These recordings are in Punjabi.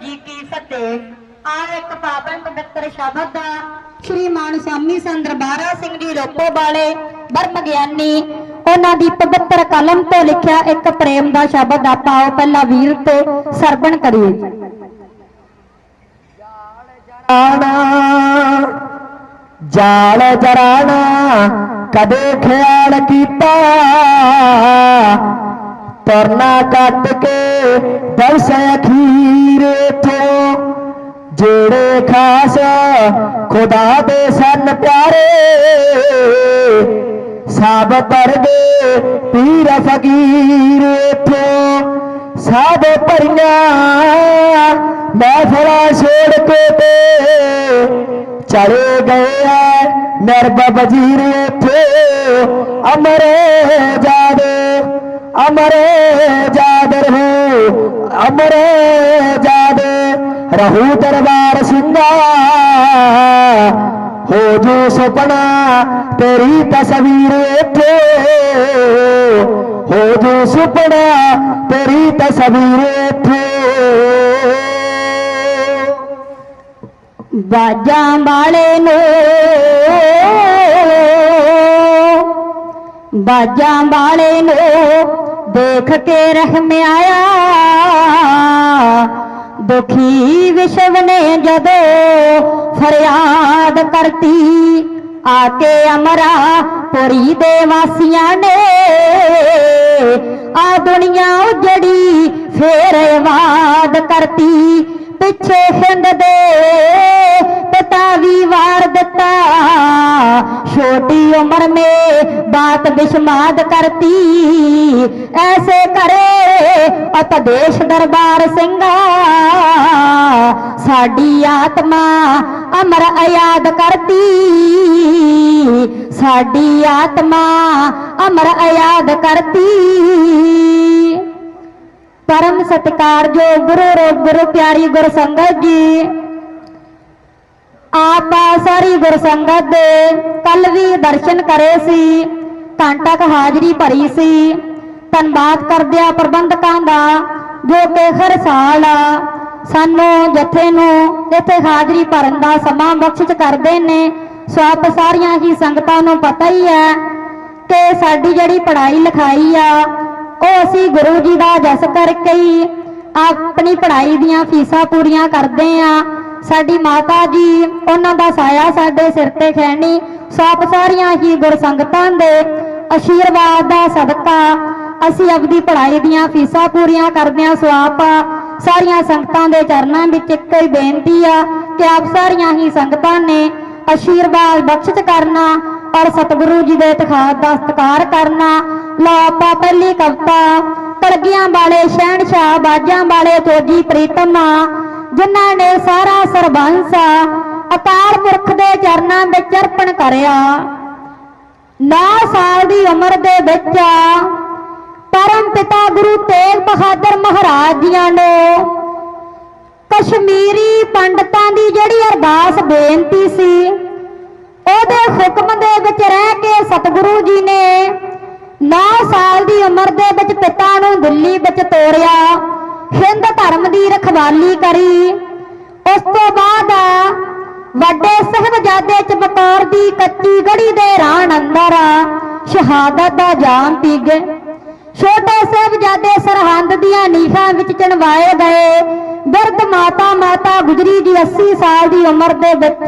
ਜੀ ਕੀ ਫਤਿਹ। ਆ ਇੱਕ ਪਾਵਨ ਪਵਿੱਤਰ ਸ਼ਬਦ ਦਾ ਸ਼੍ਰੀ ਮਾਨ ਸਾਮੀ ਸੰਤ ਦਰਬਾਰਾ ਸਿੰਘ ਜੀ ਲੋਪੋ ਵਾਲੇ ਬਰਮ ਗਿਆਨੀ ਉਹਨਾਂ ਦੀ ਪਵਿੱਤਰ ਕਲਮ ਤੋਂ ਲਿਖਿਆ ਇੱਕ ਪ੍ਰੇਮ ਦਾ ਸ਼ਬਦ ਆਪਾਂ ਆਓ ਪਹਿਲਾਂ ਵੀਰ ਤੇ ਸਰਵਣ ਕਰੀਏ ਆਣਾ ਜਾਲ ਜਰਾਣਾ ਕਦੇ ਖਿਆਲ ਕੀਤਾ? ਤਰਨਾ ਕੱਟ ਕੇ ਦਰਸ ਅਖੀਰੇ ਤੋਂ ਜਿਹੜੇ ਖਾਸ ਖੁਦਾ ਦੇ ਸਨ ਪਿਆਰੇ ਸਭ ਪਰਦੇ ਪੀਰ ਫਕੀਰ ਤੋਂ ਸਭ ਭਰੀਆਂ ਮਹਿਫਲਾਂ ਛੋੜ ਕੇ ਤੇ ਚਲੇ ਗਏ ਆ ਨਰਬ ਵਜ਼ੀਰ ਇੱਥੇ। ਅਮਰੇ ਜਾਦੇ, ਅਮਰੇ ਜਾਦ ਰਹੂ, ਅਮਰੇ ਜਾਦੇ। ਰਹੂ ਦਰਬਾਰ ਸਿੰਘਾ, ਹੋ ਜੋ ਸੁਪਨਾ ਤੇਰੀ ਤਸਵੀਰ ਇੱਥੇ। ਸੁਪਨਾ ਤੇਰੀ ਤਸਵੀਰ ਇੱਥੇ। ਬਾਜਾਂ ਵਾਲੇ ਨੂੰ, ਬਾਜਾਂ ਵਾਲੇ ਨੂੰ ਦੇਖ ਕੇ ਰਹਿਮ ਆਇਆ। ਦੁਖੀ ਵਿਸ਼ਵ ਨੇ ਜਦੋਂ ਫਰਿਆਦ ਕਰਤੀ ਆ ਕੇ ਅਮਰਾ ਪੁਰੀ ਦੇ ਵਾਸੀਆਂ ਨੇ। ਆ ਦੁਨੀਆ ਉਜੜੀ, ਫੇਰ ਆਵਾਦ ਕਰਤੀ। ਪਿੱਛੇ ਹਿੰਦ ਦੇ ਪਿਤਾ ਵੀ ਵਾਰ ਦਿੱਤਾ। ਛੋਟੀ ਉਮਰ ਮੇ ਬਾਤ ਬਿਸ਼ਮਾਦ ਕਰਤੀ। ਐਸੇ ਕਰੇ ਉਪਦੇਸ਼ ਦਰਬਾਰ ਸਿੰਘਾ, ਸਾਡੀ ਆਤਮਾ ਅਮਰ ਆਯਾਦ ਕਰਤੀ ਸਾਡੀ ਆਤਮਾ ਅਮਰ ਆਯਾਦ ਕਰਤੀ ਪਰਮ ਸਤਿਕਾਰਯੋਗ ਗੁਰੂ ਰੂਪ ਗੁਰੂ ਪਿਆਰੀ ਗੁਰ ਸੰਗਤ ਜੀ। ਆਪਾ ਸਾਰੀ ਗੁਰ ਸੰਗਤ ਦੇ ਕੱਲ ਵੀ ਦਰਸ਼ਨ ਕਰੇ ਸੀ। ਘੰਟਾ ਕੁ ਹਾਜ਼ਰੀ ਭਰੀ ਸੀ। ਧੰਨਵਾਦ ਕਰਦਿਆਂ ਪ੍ਰਬੰਧਕਾਂ ਦਾ ਜੋ ਕਿ ਹਰ ਸਾਲ ਸਾਨੂੰ ਜਥੇ ਨੂੰ ਇੱਥੇ ਹਾਜ਼ਰੀ ਭਰਨ ਦਾ ਸਮਾਂ ਬਖਸ਼ਿਸ਼ ਕਰਦੇ ਨੇ। ਸੋ ਆਪ ਸਾਰੀਆਂ ਹੀ ਸੰਗਤਾਂ ਨੂੰ ਪਤਾ ਹੀ ਹੈ ਕਿ ਸਾਡੀ ਜਿਹੜੀ ਪੜ੍ਹਾਈ ਲਿਖਾਈ ਆ, ਉਹ ਅਸੀਂ ਗੁਰੂ ਜੀ ਦਾ ਜਸ ਕਰਕੇ ਹੀ ਆਪਣੀ ਪੜ੍ਹਾਈ ਦੀਆਂ ਫੀਸਾਂ ਪੂਰੀਆਂ ਕਰਦੇ ਆ। ਸਾਡੀ ਮਾਤਾ ਜੀ, ਉਹਨਾਂ ਦਾ ਸਾਇਆ ਸਾਡੇ ਸਿਰ ਤੇ ਖੈਣੀ ਸਭ ਸਾਰੀਆਂ ਹੀ ਗੁਰ ਸੰਗਤਾਂ ਦੇ ਆਸ਼ੀਰਵਾਦ ਦਾ ਸਦਕਾ ਅਸੀਂ ਆਪਣੀ ਪੜ੍ਹਾਈ ਦੀਆਂ ਫੀਸਾਂ ਪੂਰੀਆਂ ਕਰਦੇ ਆ। ਸੋ ਆਪ ਸਾਰੀਆਂ ਸੰਗਤਾਂ ਦੇ ਚਰਨਾਂ ਵਿੱਚ ਇੱਕੋ ਹੀ ਬੇਨਤੀ ਆ ਕਿ ਆਪ ਸਾਰੀਆਂ ਹੀ ਸੰਗਤਾਂ ਨੇ ਆਸ਼ੀਰਵਾਦ ਬਖਸ਼ਿਸ਼ ਕਰਨਾ ਔਰ ਸਤਿਗੁਰੂ ਜੀ ਦੇ ਇਤਿਹਾਸ ਦਾ ਸਤਿਕਾਰ ਕਰਨਾ। ਲਓ ਆਪਾਂ ਪਹਿਲੀ ਕਵਿਤਾ ਕਲਗੀਆਂ ਵਾਲੇ ਸ਼ਹਿਨशाह ਬਾਜਾਂ ਵਾਲੇ ਤੋਜੀ ਪ੍ਰੀਤਮਾ ਜਿਨ੍ਹਾਂ ਨੇ ਸਾਰਾ ਸਰਬੰਸ ਅਕਾਲ ਪੁਰਖ ਦੇ ਚਰਨਾਂ ਵਿੱਚ ਅਰਪਣ ਕਰਿਆ। 9 ਸਾਲ ਦੀ ਉਮਰ ਦੇ ਵਿੱਚ ਪਰਮ ਪਿਤਾ ਗੁਰੂ ਤੇਗ ਬਹਾਦਰ ਮਹਾਰਾਜ ਜੀਆਂ ਨੂੰ ਕਸ਼ਮੀਰੀ ਪੰਡਤਾਂ ਦੀ ਜਿਹੜੀ ਅਰਦਾਸ ਬੇਨਤੀ ਸੀ, ਉਹਦੇ ਹੁਕਮ ਦੇ ਵਿੱਚ ਰਹਿ ਕੇ ਸਤਿਗੁਰੂ ਜੀ ਨੇ 9 ਸਾਲ ਦੀ ਉਮਰ ਦੇ ਵਿੱਚ ਪਿਤਾ ਨੂੰ ਦਿੱਲੀ ਵਿੱਚ ਤੋਰਿਆ, ਹਿੰਦ ਧਰਮ ਦੀ ਰਖਵਾਲੀ ਕਰੀ। ਉਸ ਤੋਂ ਬਾਅਦ ਵੱਡੇ ਸਾਹਿਬਜ਼ਾਦੇ ਚਮਕੌਰ ਦੀ ਕੱਚੀ ਗੜੀ ਦੇ ਰਾਣ ਅੰਦਰ ਸ਼ਹਾਦਤ ਦਾ ਜਾਮ ਪੀ ਗਏ। ਛੋਟੇ ਸਾਹਿਬਜ਼ਾਦੇ ਸਰਹੰਦ ਦੀਆਂ ਨੀਹਾਂ ਵਿੱਚ ਚਣਵਾਏ ਗਏ। ਬਿਰਧ ਮਾਤਾ ਮਾਤਾ ਗੁਜਰੀ ਜੀ 80 ਸਾਲ ਦੀ ਉਮਰ ਦੇ ਵਿੱਚ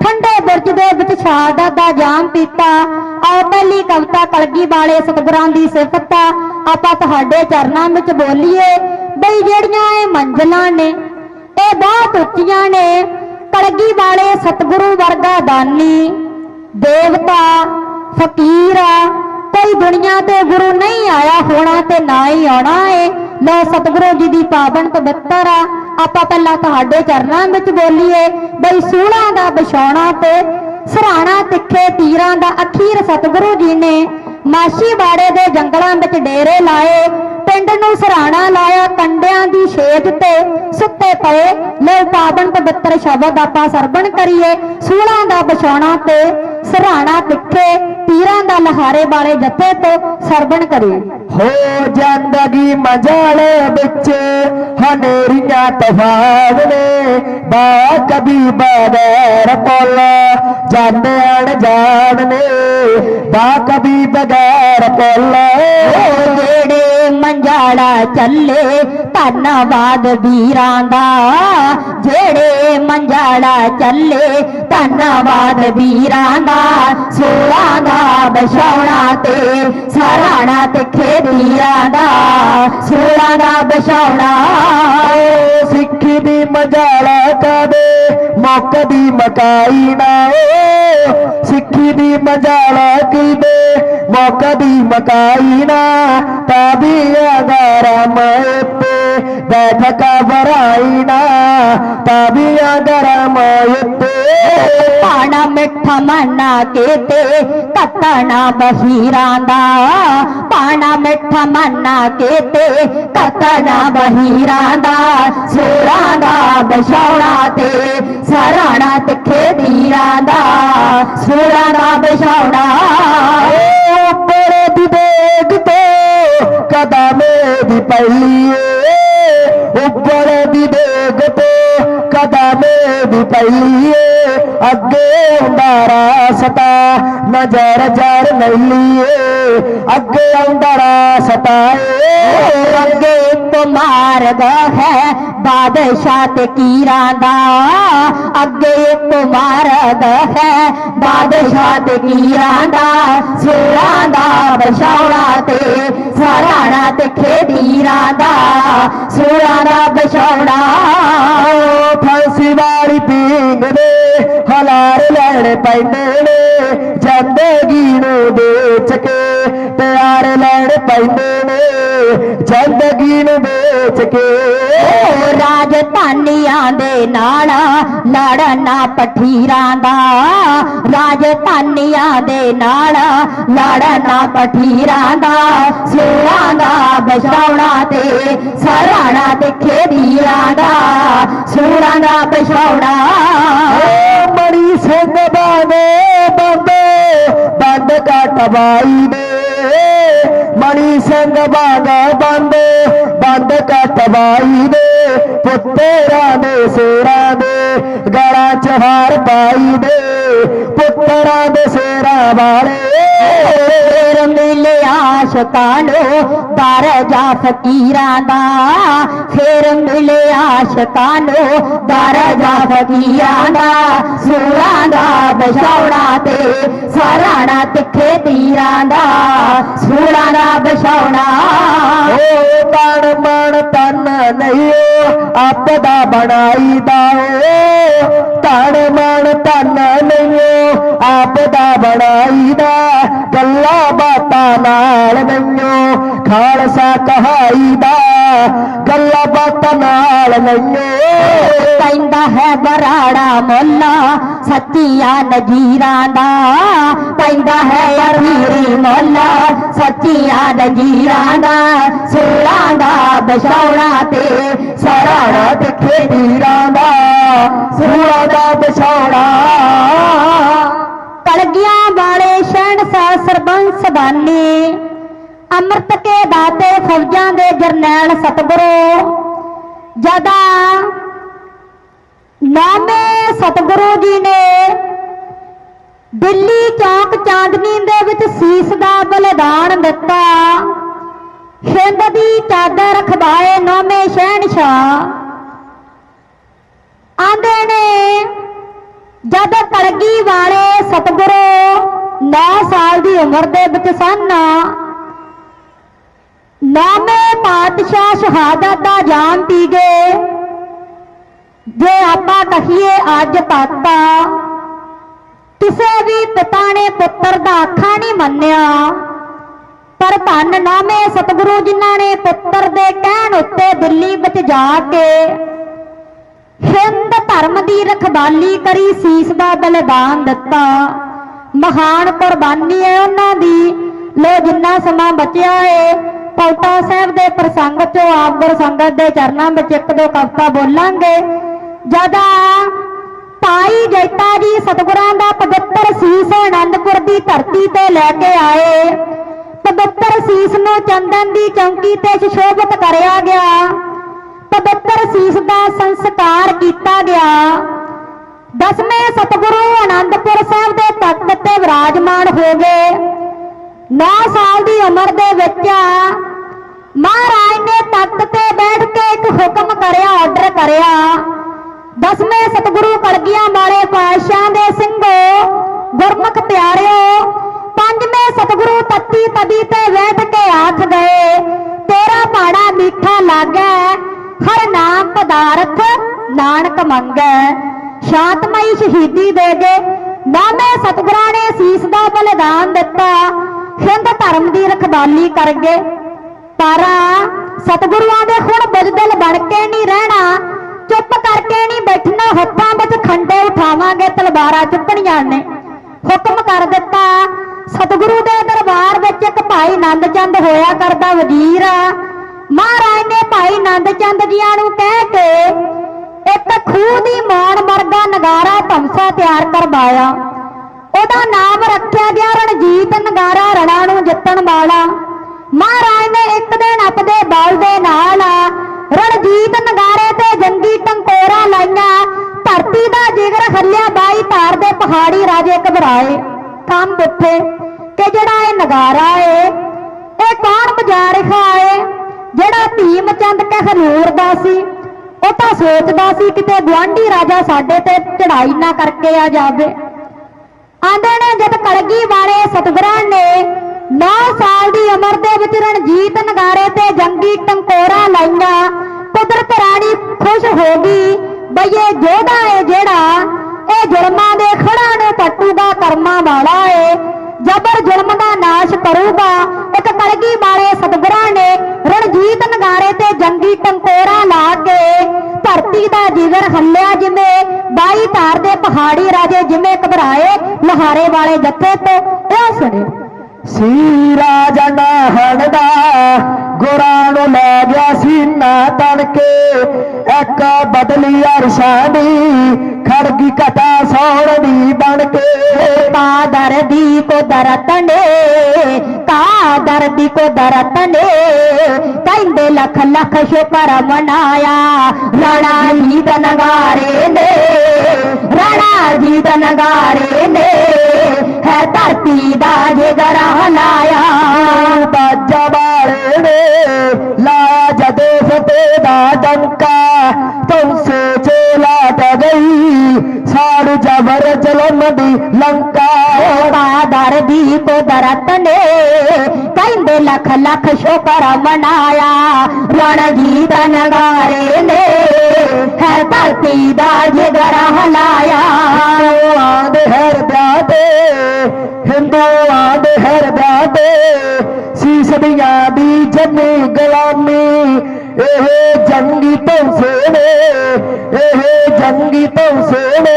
ਠੰਡੇ ਬਿਰਜ ਦੇ ਵਿੱਚ ਸ਼ਹਾਦਤ ਦਾ ਜਾਮ ਪੀਤਾ। ਆਓ ਪਹਿਲੀ ਕਵਿਤਾ ਕਲਗੀ ਵਾਲੇ ਸਤਿਗੁਰਾਂ ਦੀ ਸਿਫਤ। ਆਪਾਂ ਤੁਹਾਡੇ ਚਰਨਾਂ ਵਿੱਚ ਬੋਲੀਏ, ਬਈ ਜਿਹੜੀਆਂ ਇਹ ਮੰਜ਼ਲਾਂ ਨੇ, ਇਹ ਬਹੁਤ ਉੱਚੀਆਂ ਨੇ, ਕਲਗੀ ਵਾਲੇ ਸਤਿਗੁਰੂ ਵਰਗਾ ਦਾਨੀ। ਦੇਵਤਾ, ਫਕੀਰ ਕੋਈ ਦੁਨੀਆ ਤੇ ਗੁਰੂ ਨਹੀਂ ਆਇਆ ਹੋਣਾ ਤੇ ਨਾ ਹੀ ਆਉਣਾ ਏ। ਲੋ ਸਤਿਗੁਰੂ ਜੀ ਦੀ ਪਾਵਨ ਪਵਿੱਤਰ ਆ। ਆਪਾਂ ਪਹਿਲਾਂ ਤੁਹਾਡੇ ਚਰਨਾਂ ਵਿੱਚ ਬੋਲੀਏ। ਬਈ ਸੂਲਾਂ ਦਾ ਵਿਛਾਉਣਾ ਤੇ ਸਰਾਣਾ ਤਿੱਖੇ ਤੀਰਾਂ ਦਾ ਅਖੀਰ ਸਤਿਗੁਰੂ ਜੀ ਨੇ ਮਾਸ਼ੀ ਬਾੜੇ ਦੇ ਜੰਗਲਾਂ ਵਿੱਚ ਡੇਰੇ ਲਾਏ। ਪਿੰਡ ਨੂੰ ਸਰਾਣਾ ਲਾਇਆ, ਕੰਡਿਆਂ ਦੀ ਛੇਜ ਤੇ ਸੁੱਤੇ ਪਏ। ਲੋ ਪਾਵਨ ਪਵਿੱਤਰ ਸ਼ਬਦ ਆਪਾਂ ਸਰਵਣ ਕਰੀਏ। ਸੂਲਾਂ ਦਾ ਵਿਛਾਉਣਾ ਤੇ ਸਰਾਣਾ ਤਿੱਖੇ ਤੀਰਾਂ ਦਾ ਲਹਾਰੇ ਵਾਲੇ ਜੱਥੇ ਤੋਂ ਸਰਵਣ ਕਰੇ। ਹੋ ਜ਼ਿੰਦਗੀ ਮਜਾਲ ਵਿੱਚ ਹਨੇਰੀਆਂ ਤੂਫਾਨ ਨੇ। ਬਾ ਕਬੀ ਬਗੈਰ ਪੁੱਲ ਜਾਂਦੇ ਅਣਜਾਣ ਨੇ। ਬਾ ਕਬੀ ਬਗੈਰ ਪੁੱਲ। ਜਿਹੜੇ ਮੰਜਾਲਾ ਚੱਲੇ ਧੰਨਵਾਦ ਵੀਰਾਂ ਦਾ। ਜਿਹੜੇ ਮੰਜਾਲਾ ਚੱਲੇ ਧੰਨਵਾਦ ਵੀਰਾਂ ਦਾ। ਸੋਲਾਂ ਦਾ ਬਸ਼ਾਉਣਾ ਤੇ ਸਰਾਣਾ ਤੇ ਖੇਤੀਰਾਂ ਦਾ। ਸੋਲਾਂ ਦਾ ਬਸ਼ਾਉਣਾ ਸਿੱਖੀ ਦੀ ਮਜਾਲਾ ਕਦੇ ਮੁੱਕ ਦੀ ਮਕਾਈ ਨਾ ਓ ਸਿੱਖੀ ਦੀ ਮਜਾਲਾ ਕਿਦੇ ਮੁੱਕ ਦੀ ਮਕਾਈ ਨਾ ਤਾਬੀ ਅਗਰਮ ਉੱਤੇ ਬੈਠਕ ਬਰਾਈ ਨਾ ਤਾਬੀ ਅਗਰਮ ਉੱਤੇ। ਪਾਣਾ ਮਿੱਠਾ ਮਨਾ ਕੇਤੇ ਕਤਣਾ ਬਹੀਰਾਂ ਦਾ। ਪਾਣਾ ਮਿੱਠਾ ਮਨਾ ਕੇਤੇ ਕਤਣਾ ਬਹੀਰਾਂ ਦਾ। ਸੋਰਾਂ ਦਾ ਬਸ਼ੌਣਾ ਕਦਮੇ ਅੱਗੇ ਆਉਂਦਾ ਰਾਸਤਾ, ਨਜ਼ਰ ਜਰ ਨਈਏ ਅੱਗੇ ਆਉਂਦਾ ਰਾਸਤਾ ਏ। ਅੱਗੇ ਮਾਰਗ ਹੈ ਬਾਦਸ਼ਾਹ ਤੇ ਕੀਰਾਂ ਦਾ। ਅੱਗੇ ਇੱਕ ਦਾ ਹੈ ਬਾਦਸ਼ਾਹ ਤੇ ਕੀਰਾਂ ਦਾ। ਸੋਲਾਂ ਦਾ ਬਸ਼ੌੜਾ ਤੇ, ਸਾਰਾਣਾ ਤੇ ਖੇਦੀਰਾਂ ਦਾ। ਸੋਲਾਂ ਦਾ ਬਸ਼ੌੜਾ ਫਾਂਸੀ ਵਾਲੀ ਪੀਂਗ ਦੇ ਹਲਾਰ ਲੈਣੇ ਪੈਂਦੇ ਨੇ ਜ਼ਿੰਦਗੀ ਨੂੰ ਵੇਚ ਕੇ। ਪਿਆਰ ਲੈਣ ਪੈਂਦੇ ਨੇ ਜ਼ਿੰਦਗੀ ਨੂੰ ਵੇਚ ਕੇ। ਰਾਜਧਾਨੀਆਂ ਦੇ ਨਾਲ ਲੜਨਾ ਪਠੀਰਾਂ ਦਾ ਰਾਜਧਾਨੀਆਂ ਦੇ ਨਾਲ ਲੜਨਾ ਪਠੀਰਾਂ ਦਾ। ਸੋਲਾਂ ਦਾ ਬਸ਼ੌਣਾ ਤੇ ਸਰਾਣਾ ਤੇ ਖੇਦੀਰਾਂ ਦਾ। ਸੋਲਾਂ ਦਾ ਓ ਮੜੀ ਸਿੰਘ ਬਾਵੇ ਬੰਦ ਬੰਦ ਕਟਵਾਈ ਦੇ। ਮਣੀ ਸਿੰਘ ਬਾਗਾ ਬੰਦ ਬੰਦ ਕਟਵਾਈ ਦੇ, ਪੁੱਤਰਾਂ ਦੇ ਸੇਰਾਂ ਦੇ, ਗਲਾਂ ਚ ਹਾਰ ਪਾਈ ਦੇ, ਪੁੱਤਰਾਂ ਦੇ ਸੇਰਾਂ ਵਾਲੇ। ਫੇਰ ਮਿਲੇ ਆਸ਼ਕਾਂ ਨੂੰ ਦਰ ਜਾ ਫਕੀਰਾਂ ਦਾ। ਫੇਰ ਮਿਲੇ ਆਸ਼ਕਾਂ ਨੂੰ ਦਰ ਜਾ ਫਕੀਰਾਂ ਦਾ। ਸੂਰਾਂ ਦਾ ਬਸ਼ੌੜਾ ਤੇ ਸਰਾਣਾ ਤਿੱਖੇ ਤੀਰਾਂ ਦਾ। ਸੂਰਾਂ ਓ ਤਨ ਮਨ ਤਨ ਨਹੀਂ ਆਪ ਦਾ ਬਣਾਈ ਦਾ ਓ ਤਨ ਮਨ ਤਨ ਨਹੀਂ ਆਪ ਦਾ ਬਣਾਈ ਦਾ। ਗੱਲਾਂ ਬਾਤਾਂ ਨਾਲ ਨਹੀਂ ਖਾਲਸਾ ਕਹਾਈ ਦਾ, ਗੱਲਾਂ ਬਾਤਾਂ ਨਾਲ ਨਹੀਂ ਕਹਿੰਦਾ ਹੈ ਬਰਾੜਾ ਮੋਲਾ, ਸੱਚੀਆਂ ਨਜੀਰਾਂ ਦਾ। ਕਹਿੰਦਾ ਹੈ ਅਰਮੀਰੀ ਮੁੱਲਾ, ਸੱਚੀਆਂ ਨਜੀਰਾਂ ਦਾ। ਸੋਲਾਂ ਦਾ ਬਸ਼ੌਣਾ ਤੇ ਸਰਾਣਾ ਤੇ ਖੇਡੀਰਾਂ ਦਾ। ਸੂਰਾ ਦਾ ਵਿਛਾੜਾ ਕਲਗੀਆਂ ਵਾਲੇ ਸ਼ਹਿਨशाह ਸਰਬੰਸ ਬਾਨੀ ਅੰਮ੍ਰਿਤ ਕੇ ਦਾਤੇ ਫੌਜਾਂ ਦੇ ਜਰਨੈਲ ਸਤਿਗੁਰੂ, ਜਦਾ ਨਾਮੇ ਸਤਿਗੁਰੂ ਜੀ ਨੇ ਦਿੱਲੀ ਚੌਕ ਚਾਂਦਨੀ ਦੇ ਵਿੱਚ ਸੀਸ ਦਾ ਬਲਿਦਾਨ ਦਿੱਤਾ। ਹਿੰਦ ਦੀ ਚਾਦਰ ਰਖਵਾਏ ਨਾਮੇ ਸ਼ਹਿਨशाह ਆਂਦੇ ਨੇ, ਜਦ ਕਲਗੀ ਵਾਲੇ ਸਤਿਗੁਰੂ 9 ਸਾਲ ਦੀ ਉਮਰ ਦੇ ਵਿੱਚ ਸਨ ਨਾਮੇ ਪਾਤਸ਼ਾਹ ਸ਼ਹਾਦਤ ਦਾ ਜਾਨ ਪੀ ਗਏ ਜੇ ਆਪਾਂ ਕਹੀਏ ਅੱਜ ਤੱਕ ਕਿਸੇ ਵੀ ਪਿਤਾ ਨੇ ਪੁੱਤਰ ਦਾ ਅੱਖਾਂ ਨਹੀਂ ਮੰਨਿਆ, ਪਰ ਧੰਨ ਨਾਮੇ ਸਤਿਗੁਰੂ ਜਿਨ੍ਹਾਂ ਨੇ ਪੁੱਤਰ ਦੇ ਕਹਿਣ ਉੱਤੇ ਦਿੱਲੀ ਵਿੱਚ ਜਾ ਕੇ ਹਿੰਦ ਧਰਮ ਦੀ ਰਖਵਾਲੀ ਕਰੀ ਸੀਸ ਦਾ ਬਲਿਦਾਨ ਦਿੱਤਾ। ਮਹਾਨ ਕੁਰਬਾਨੀ ਹੈ ਉਹਨਾਂ ਦੀ। ਲੋ ਜਿੰਨਾ ਸਮਾਂ ਬਚਿਆ ਏ ਪੌਟਾ ਸਾਹਿਬ ਦੇ ਪ੍ਰਸੰਗ ਚੋਂ ਆਪ ਸੰਗਤ ਦੇ ਚਰਨਾਂ ਵਿੱਚ ਇੱਕ ਦੋ ਕਵਿਤਾ ਬੋਲਾਂਗੇ। ਜਦਾ ਭਾਈ ਜੈਤਾ ਜੀ ਸਤਿਗੁਰਾਂ ਦਾ ਪਵਿੱਤਰ ਸੀਸ ਆਨੰਦਪੁਰ ਦੀ ਧਰਤੀ ਤੇ ਲੈ ਕੇ ਆਏ। ਪਵਿੱਤਰ ਸੀਸ ਨੂੰ ਚੰਦਨ ਦੀ ਚੌਂਕੀ ਤੇ ਸੁਸ਼ੋਭਿਤ ਕਰਿਆ ਗਿਆ। ਪਵਿੱਤਰ ਸੀਸ ਦਾ ਸੰਸਕਾਰ ਕੀਤਾ ਗਿਆ। ਦਸਵੇਂ ਸਤਿਗੁਰੂ ਆਨੰਦਪੁਰ ਸਾਹਿਬ ਦੇ ਤਖਤ ਤੇ ਵਿਰਾਜਮਾਨ ਹੋ ਗਏ। 9 ਸਾਲ ਦੀ ਉਮਰ ਦੇ ਵਿੱਚ ਮਹਾਰਾਜ ਨੇ ਤਖਤ ਤੇ ਬੈਠ ਕੇ ਇੱਕ ਹੁਕਮ ਕਰਿਆ ਆਰਡਰ ਕਰਿਆ। ਦਸਵੇਂ ਸਤਿਗੁਰੂ ਕਲਗੀਆਂ ਵਾਲੇ ਪਾਤਸ਼ਾਹ ਦੇ ਸਿੰਘੋ, ਗੁਰਮੁਖ ਪਿਆਰਿਓ, ਪੰਜਵੇਂ ਸਤਿਗੁਰੂ ਤੱਤੀ ਤਦੀ ਤੇ ਬੈਠ ਕੇ ਆਖ ਗਏ, ਤੇਰਾ ਪਾੜਾ ਮਿੱਠਾ ਲਾਗੈ, ਹਰ ਨਾਮ ਪਦਾਰਥ ਨਾਨਕ ਮੰਗੈ। ਸ਼ਾਂਤਮਈ ਸ਼ਹੀਦੀ ਦੇ ਗਏ ਨਾਮੇ ਸਤਿਗੁਰਾਂ ਨੇ ਸੀਸ ਦਾ ਬਲਿਦਾਨ ਦਿੱਤਾ। ਹਿੰਦ ਧਰਮ ਦੀ ਰਖਵਾਲੀ ਕਰ ਪਰ ਸਤਿਗੁਰੂਆਂ ਦੇ ਹੁਣ ਬੁਝਦਿਲ ਬਣ ਕੇ ਨਹੀਂ ਰਹਿਣਾ। ਚੁੱਪ ਕਰਕੇ ਨਹੀਂ ਬੈਠਣਾ, ਹੱਥਾਂ ਵਿੱਚ ਖੰਡੇ ਉਠਾਵਾਂਗੇ, ਤਲਵਾਰਾਂ ਚੁੱਕਣੀਆਂ ਨੇ। ਹੁਕਮ ਕਰ ਦਿੱਤਾ, ਸਤਿਗੁਰੂ ਦੇ ਦਰਬਾਰ ਵਿੱਚ ਇੱਕ ਭਾਈ ਆਨੰਦ ਚੰਦ ਹੋਇਆ ਕਰਦਾ ਵਜ਼ੀਰ। ਮਹਾਰਾਜ ਨੇ ਭਾਈ ਆਨੰਦ ਚੰਦ ਜੀਆਂ ਨੂੰ ਕਹਿ ਕੇ ਇੱਕ ਖੂਹ ਦੀ ਮਾਣ ਮਰਦਾ ਨਗਾਰਾ ਧਮਸਾ ਤਿਆਰ ਕਰਵਾਇਆ। ਉਹਦਾ ਨਾਮ ਰੱਖਿਆ ਗਿਆ ਰਣਜੀਤ ਨਗਾਰਾ, ਰਣਾ ਨੂੰ ਜਿੱਤਣ ਵਾਲਾ। ਮਹਾਰਾਜ ਨੇ ਇੱਕ ਦਿਨ ਆਪਦੇ ਬਲ ਦੇ ਨਾਲ ਰਣਜੀਤ ਨਗਾਰੇ ਤੇ ਜੰਗੀ ਟੰਕੋਰਾ ਲਾਈਆਂ। ਧਰਤੀ ਦਾ ਜਿਗਰ ਹੱਲਿਆ ਬਾਈ ਧਾਰ ਦੇ ਪਹਾੜੀ ਰਾਜੇ ਘਬਰਾਏ। ਕੰਮ ਉੱਥੇ ਕਿ ਜਿਹੜਾ ਇਹ ਨਗਾਰਾ ਏ, ਇਹ ਕੌਣ ਵਜਾ ਰਿਹਾ ਏ? ਜਿਹੜਾ ਭੀਮ ਚੰਦ ਕਹਨੂਰ ਦਾ ਸੀ, ਉਹ ਤਾਂ ਸੋਚਦਾ ਸੀ ਕਿਤੇ ਗੁਆਂਢੀ ਰਾਜਾ ਸਾਡੇ ਤੇ ਚੜਾਈ ਨਾ ਕਰਕੇ ਆ ਜਾਵੇ। ਆਂਦੇ ਨੇ, ਜਦ ਕਲਗੀ ਵਾਲੇ ਸਤਿਗੁਰਾਂ ਨੇ 9 ਸਾਲ ਦੀ ਉਮਰ ਦੇ ਵਿੱਚ ਰਣਜੀਤ ਨਗਾਰੇ ਤੇ ਜੰਗੀ ਟੰਕੋਰਾ ਲਾਈਆਂ, ਕੁਦਰਤ ਰਾਣੀ ਖੁਸ਼ ਹੋ ਗਈ, ਬਈ ਜੋਧਾ ਏ ਜਿਹੜਾ, ਇਹ ਜ਼ੁਲਮਾਂ ਦੇ ਖੜਾ ਨੂੰ ਪੱਟੂਗਾ ਕਰਮਾਂ ਵਾਲਾ ਏ। ਜਬਰ ਜ਼ੁਲਮ ਦਾ ਨਾਸ਼ ਕਰੂਗਾ, ਇੱਕ ਕਲਗੀ ਵਾਲੇ ਸਤਗੁਰਾਂ ਨੇ ਰਣਜੀਤ ਨਗਾਰੇ ਤੇ ਜੰਗੀ ਟੰਕੋਰਾ ਲਾ ਕੇ ਧਰਤੀ ਦਾ ਜਿਗਰ ਹੱਲਿਆ ਜਿਵੇਂ ਬਾਈ ਧਾਰ ਦੇ ਪਹਾੜੀ ਰਾਜੇ ਜਿਵੇਂ ਘਬਰਾਏ ਲਹਾਰੇ ਵਾਲੇ ਜੱਥੇ ਤੋਂ। ਇਹ ਸੁਣਿਓ। ਸੀ ਰਾਜਾ ਨਾਹਣ ਦਾ ਗੁਰਾਂ ਨੂੰ ਲੈ ਗਿਆ ਸੀ ਨਾ ਤਣ ਕੇ। ਇੱਕ ਬਦਲੀ ਅਰਸ਼ਾਂ ਦੀ ਖੜਗੀ ਘਟਾ ਸੌਣ ਦੀ ਬਣ ਕੇ। ਕਾਦਰ ਦੀ ਕੋ ਦਰਤਨੇ ਕਾਦਰ ਦੀ ਕੋ ਦਰਤਨੇ ਕਹਿੰਦੇ ਲੱਖ ਲੱਖ ਸ਼ੁਕਰ ਮਨਾਇਆ। ਰਾਣਾ ਜੀ ਦਾ ਨਗਾਰੇ ਨੇ, ਰਾਣਾ ਜੀ ਦਾ ਨਗਾਰੇ ਨੇ, ਹੈ ਧਰਤੀ ਦਾ ਜਿਗਰ ਹਲਾਇਆ ਬਾਜਾ ਵਾਲੇ ਨੇ, ਲਾਇਆ ਜਦੇ ਫਤੇ ਦਾ ਡੰਕਾ ਤੁਮਸੇ ਚੇਲਾ ਟ ਗਈ ਸਾੜ ਜਬਰ ਜਲਮ ਦੀ ਲੰਕਾ। ਕਾਦਰ ਦੀ ਕੋ ਦਰਤਨੇ ਕਹਿੰਦੇ ਲੱਖ ਲੱਖ ਸ਼ੁਕਰ ਮਨਾਇਆ। ਰਣ ਜੀ ਨਗਾਰੇ ਨੇ। ਹੈ ਧਰਤੀ ਦਾ ਜਿਗਰ ਹਲਾਇਆ। ਹਿੰਦੂਆਂ ਦੇ ਹਿਰਦਿਆਂ ਤੇ ਹਿੰਦੂਆਂ ਦੇ ਹਿਰਦਿਆਂ ਤੇ ਸੀਸ ਦੀਆਂ ਦੀ ਜੰਮੀ ਗੁਲਾਮੀ ਇਹ ਜੰਗੀ ਧੌਂਸੇ ਨੇ, ਇਹ ਜੰਗੀ ਧੌਂਸੇ ਨੇ,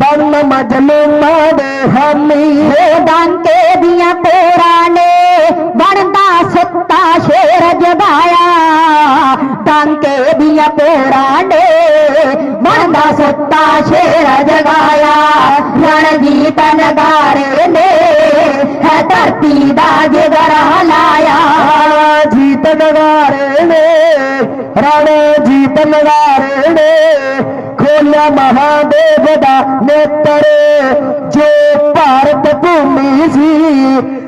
ਬਨ ਮਜਲੂਮਾਂ ਦੇ ਹਾਮੀ। ਇਹ ਡਾਂਕੇ ਦੀਆਂ ਕੋਰਾਂ ਨੇ, ਬਣਦਾ ਸੁੱਤਾ ਸ਼ੇਰ ਜਗਾਇਆ ਡਾਂਕੇ ਦੀਆਂ ਕੋਰਾਂ ਨੇ, ਬਣਦਾ ਸੁੱਤਾ ਸ਼ੇਰ ਜਗਾਇਆ ਰਣਜੀਤ ਨਗਾਰੇ ਨੇ, ਹੈ ਧਰਤੀ ਦਾ ਜਗਰਾ ਹਲਾਇਆ ਰਾਣਾ ਜੀ ਨਗਾਰੇ ਨੇ ਖੋਲਿਆ ਮਹਾਦੇਵ ਦਾ ਨੇਤਰ। ਜੋ ਭਾਰਤ ਭੂਮੀ ਸੀ,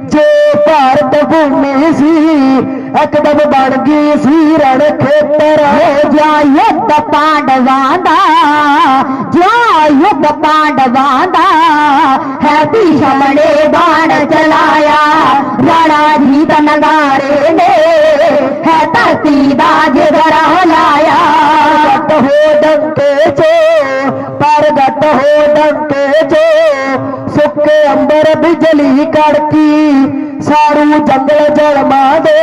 ਜੋ ਭਾਰਤ ਭੂਮੀ ਸੀ, ਇੱਕਦਮ ਬਣ ਗਈ ਸੀ ਰਣ ਖੇਤਰ। ਹੋ ਜਾ ਯੁੱਧ ਪਾਂਡਵਾਂ ਦਾ, ਜਾ ਯੁੱਧ ਪਾਂਡਵਾਂ ਦਾ, ਹੈ ਭੀਸ਼ਮ ਨੇ ਬਾਣ ਚਲਾਇਆ। ਰਾਣਾ ਜੀ ਦਾ ਨਗਾਰੇ ਹੈ ਧਰਤੀ ਦਾ ਜਿਗਰ ਹਲਾਇਆ ਪ੍ਰਗਟ ਹੋ ਡੰਕੇ ਚੋ ਪ੍ਰਗਟ ਹੋ ਡੰਕੇ ਚੋ ਸੁੱਕੇ ਅੰਬਰ ਬਿਜਲੀ ਕੜਕੀ ਸਾਰੂ ਜੰਗਲ ਜਲਮਾ ਦੇ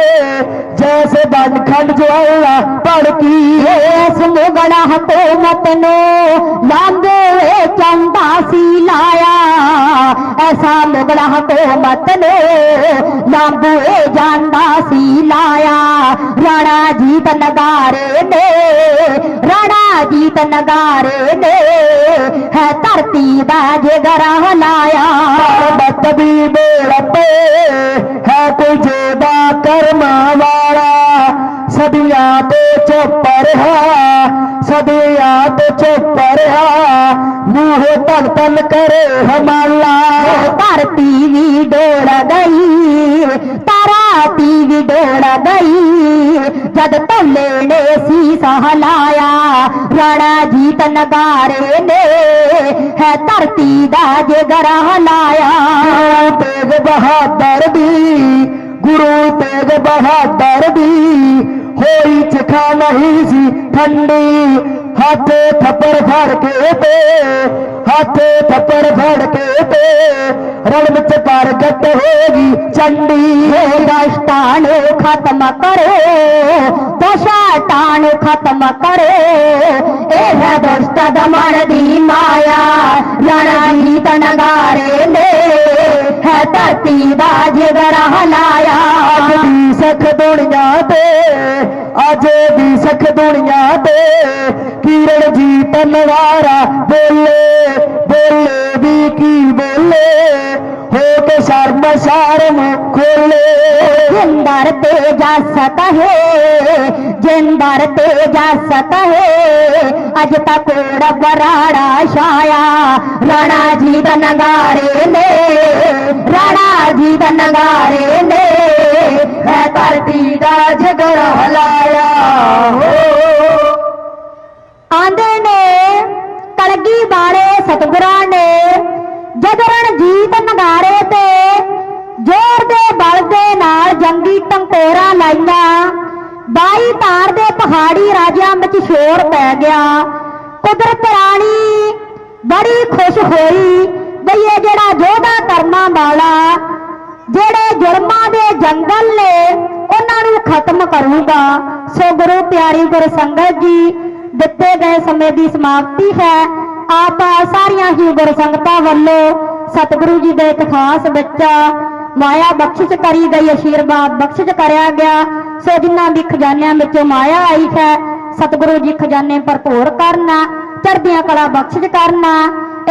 ਜੈਸੇ ਬੰਖੰਡ ਜਵਾਲਾ ਭੜਕੀ। ਇਸ ਮੁਗਲ ਹਕੂਮਤ ਨੂੰ ਲਾਂਦੇ ਚੰਦਾ ਸੀ ਲਾਇਆ ਐਸਾ ਮੁਗਲ ਹਕੂਮਤ ਨੂੰ ਲਾਂਬੇ ਜਾਂਦਾ ਸੀ ਲਾਇਆ। ਰਾਣਾ ਜੀਤ ਨਗਾਰੇ ਨੇ ਰਾਣਾ ਜੀਤ ਨਗਾਰੇ ਨੇ ਹੈ ਧਰਤੀ ਦਾ ਜਿਗਰ ਹਲਾਇਆ ਮੇਰਾ ਤੇ ਹੈ ਕੋਈ ਜੋਦਾ ਕਰਮਾ ਵਾਲਾ। ਸਦੀਆਂ ਤੇ ਚੁੱਪ ਰਿਹਾ ਸਦੀਆਂ ਤੇ ਚੁੱਪ ਰਿਹਾ ਮੂੰਹ ਤਨ ਤਨ ਕਰੇ ਹਮਾਲਾ। ਧਰਤੀ ਵੀ ਡੋਲ ਗਈ ਤਾਰਾਤੀ ਵੀ ਗਈ ਜਦ ਤੋਲੇ ਨੇ ਸੀਸ ਹਲਾਇਆ ਰਾਣਾ ਜੀਤ ਨਗਾਰੇ ਨੇ, ਹੈ ਧਰਤੀ ਦਾ ਜਿਗਰ ਹਲਾਇਆ। ਤੇਗ ਬਹਾਦਰ ਦੀ, ਗੁਰੂ ਤੇਗ ਬਹਾਦਰ ਦੀ, ਹੋਈ ਚਖਾ ਨਹੀਂ ਸੀ ਠੰਡੀ। ਹੱਥ ਥੱਪੜ ਫੜ ਕੇ ਤੇ ਹੱਥ ਥੱਪੜ ਫੜ ਕੇ ਤੇ ਰਣ ਵਿੱਚ ਪ੍ਰਗਟ ਹੋਗੀ ਚੰਡੀ ਦਸ਼ਟਾਂ ਖਤਮ ਕਰੋ ਦਸ਼ਟਾਂ ਨੂੰ ਖਤਮ ਕਰੋ। ਇਹ ਹੈ ਦੁਸ਼ਟ ਦਮਨ ਦੀ ਮਾਇਆ ਰਾਣਾ ਜੀਤ ਨਗਾਰੇ ਨੇ। ਹੈ ਧਰਤੀ ਦਾ ਜਿਗਰ ਹਲਾਇਆ। ਸਖ ਦੁਨੀਆ ਤੇ ਅਜੇ ਵੀ ਸਖ ਦੁਨੀਆ ਦੇ ਕਿਰਨ ਜੀ ਨਵਾਰਾ ਬੋਲੇ ਬੋਲੇ ਵੀ ਕੀ ਬੋਲੇ? ਹੋ ਕੇ ਸ਼ਰਮ ਸ਼ਰਮ ਖੋਲੇ। ਜਿੰਦਰ ਤੇ ਜਸ ਕਹੇ ਜਿੰਦਰ ਤੇ ਜਸ ਕਹੇ ਅਜ ਤੱਕ ਰਬਰਾੜਾ ਛਾਇਆ। ਰਾਣਾ ਜੀ ਦਾ ਨਗਾਰੇ ਨੇ, ਰਾਣਾ ਜੀ ਦਾ ਨਗਾਰੇ ਨੇ। ਹੈ ਧਰਤੀ ਦਾ ਜਗਰ ਹਲਾਇਆ ਹੋ ਆਂਦੇ ਨੇ ਕਲਗੀ ਵਾਲੇ ਸਤਿਗੁਰਾਂ ਨੇ ਜਦ ਰਣਜੀਤ ਨਗਾਰੇ ਤੇ, ਜ਼ੋਰ ਦੇ ਬਲ ਦੇ ਨਾਲ ਜੰਗੀ ਟੰਕੋਰਾਂ ਲਾਈਆਂ। ਬਾਈ ਧਾਰ ਦੇ ਪਹਾੜੀ ਰਾਜਿਆਂ ਵਿੱਚ ਸ਼ੋਰ ਪੈ ਗਿਆ। ਕੁਦਰਤ ਰਾਣੀ ਬੜੀ ਖੁਸ਼ ਹੋਈ ਬਈ ਇਹ ਜਿਹੜਾ ਯੋਧਾ ਕਰਮਾਂ ਵਾਲਾ, ਜਿਹੜੇ ਜੁਰਮਾਂ ਦੇ ਜੰਗਲ ਨੇ ਉਹਨਾਂ ਨੂੰ ਖਤਮ ਕਰੂੰਗਾ। ਸੋ ਗੁਰੂ ਪਿਆਰੀ ਗੁਰੂ ਸੰਗਤ ਜੀ, ਦਿੱਤੇ ਗਏ ਸਮੇਂ ਦੀ ਸਮਾਪਤੀ ਹੈ। ਆਪ ਸਾਰੀਆਂ ਹੀ ਗੁਰੂ ਸੰਗਤਾਂ ਵੱਲੋਂ ਸਤਿਗੁਰੂ ਜੀ ਦੇ ਇੱਕ ਖਾਸ ਬੱਚਾ ਮਾਇਆ ਬਖਸ਼ਿਸ਼ ਕਰੀ ਗਈ ਆਸ਼ੀਰਵਾਦ ਬਖਸ਼ਿਸ਼ ਕਰਿਆ ਗਿਆ। ਸੋ ਜਿਨ੍ਹਾਂ ਦੀ ਖਜ਼ਾਨਿਆਂ ਵਿੱਚੋਂ ਮਾਇਆ ਆਈ ਹੈ, ਸਤਿਗੁਰੂ ਜੀ ਖਜ਼ਾਨੇ ਭਰਪੂਰ ਕਰਨਾ, ਚੜ੍ਹਦੀਆਂ ਕਲਾ ਬਖਸ਼ਿਸ਼ ਕਰਨਾ।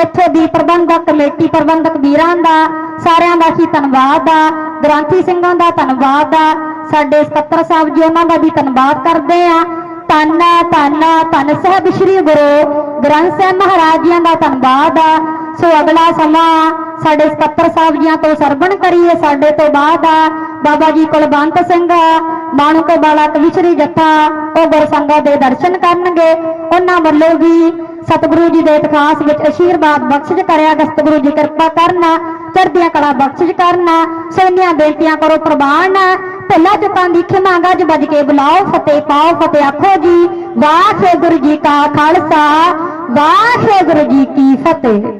ਇੱਥੋਂ ਦੀ ਪ੍ਰਬੰਧਕ ਕਮੇਟੀ ਪ੍ਰਬੰਧਕ ਵੀਰਾਂ ਦਾ ਸਾਰਿਆਂ ਦਾ ਹੀ ਧੰਨਵਾਦ ਆ। ਗ੍ਰਾਂਥੀ ਸਿੰਘਾਂ ਦਾ ਧੰਨਵਾਦ ਆ। ਸਾਡੇ ਸਕੱਤਰ ਸਾਹਿਬ ਜੀ, ਉਹਨਾਂ ਦਾ ਵੀ ਧੰਨਵਾਦ ਕਰਦੇ ਆ, ਧੰਨ ਧੰਨ ਧੰਨ ਸਾਹਿਬ ਸ੍ਰੀ ਗੁਰੂ ਗ੍ਰੰਥ ਸਾਹਿਬ ਮਹਾਰਾਜ ਜੀਆਂ ਦਾ ਧੰਨਵਾਦ ਆ। ਸੋ ਅਗਲਾ ਸਮਾਂ ਸਾਡੇ ਸਕੱਤਰ ਸਾਹਿਬ ਜੀਆਂ ਤੋਂ ਸਰਵਣ ਕਰੀਏ, ਸਾਡੇ ਤੋਂ ਬਾਅਦ ਆ। ਬਾਬਾ ਜੀ ਕੁਲਵੰਤ ਸਿੰਘ ਮਾਣੂਕੇ ਵਾਲਾ ਕਵਿਸ਼ਰੀ ਜੱਥਾ, ਉਹ ਗੁਰਸੰਗਾਂ ਦੇ ਦਰਸ਼ਨ ਕਰਨਗੇ। ਉਹਨਾਂ ਵੱਲੋਂ ਵੀ ਸਤਿਗੁਰੂ ਜੀ ਦੇ ਇਤਿਹਾਸ ਵਿੱਚ ਅਸ਼ੀਰਵਾਦ ਬਖਸ਼ਿਸ਼ ਕਰਿਆ ਗਿਆ। ਸਤਿਗੁਰੂ ਜੀ ਕਿਰਪਾ ਕਰਨਾ, ਚੜ੍ਹਦੀਆਂ ਕਲਾ ਬਖਸ਼ਿਸ਼ ਕਰਨਾ। ਸੋਨੀਆਂ ਬੇਨਤੀਆਂ ਕਰੋ, ਪ੍ਰਵਾਨ ਭੱਲਾ ਚੁੱਕਾਂ ਦੀ ਖਿਮਾਂਗਾ ਗੱਜ ਵੱਜ ਕੇ ਬੁਲਾਓ, ਫਤਿਹ ਪਾਓ, ਫਤਿਹ ਆਖੋ ਜੀ। ਵਾਹਿਗੁਰੂ ਜੀ ਕਾ ਖਾਲਸਾ, ਵਾਹਿਗੁਰੂ ਜੀ ਕੀ ਫਤਿਹ।